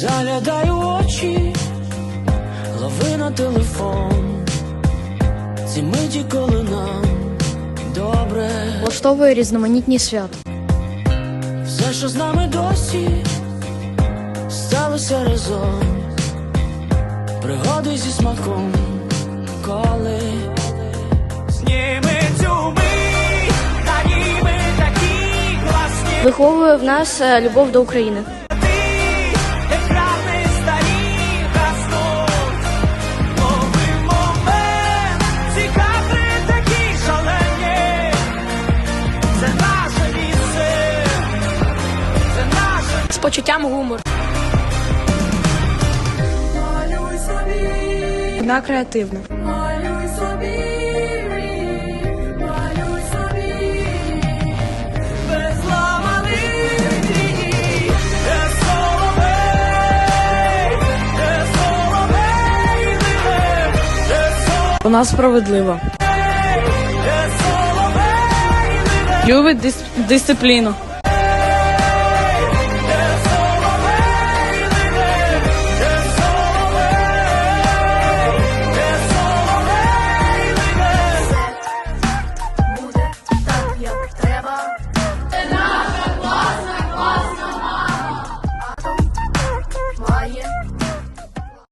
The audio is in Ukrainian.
заглядаю очі, лови на телефон, ці миті, коли нам добре, влаштовує різноманітні свята. все, що з нами досі, сталося разом, пригоди зі смаком, коли зніми цю мить, та ніби такі класні. Виховує в нас е, любов до України. Почуттям гумору. малюй собі, Вона креативна. малюй собі, малюй собі. Вона справедлива. Любить дис- дисципліну.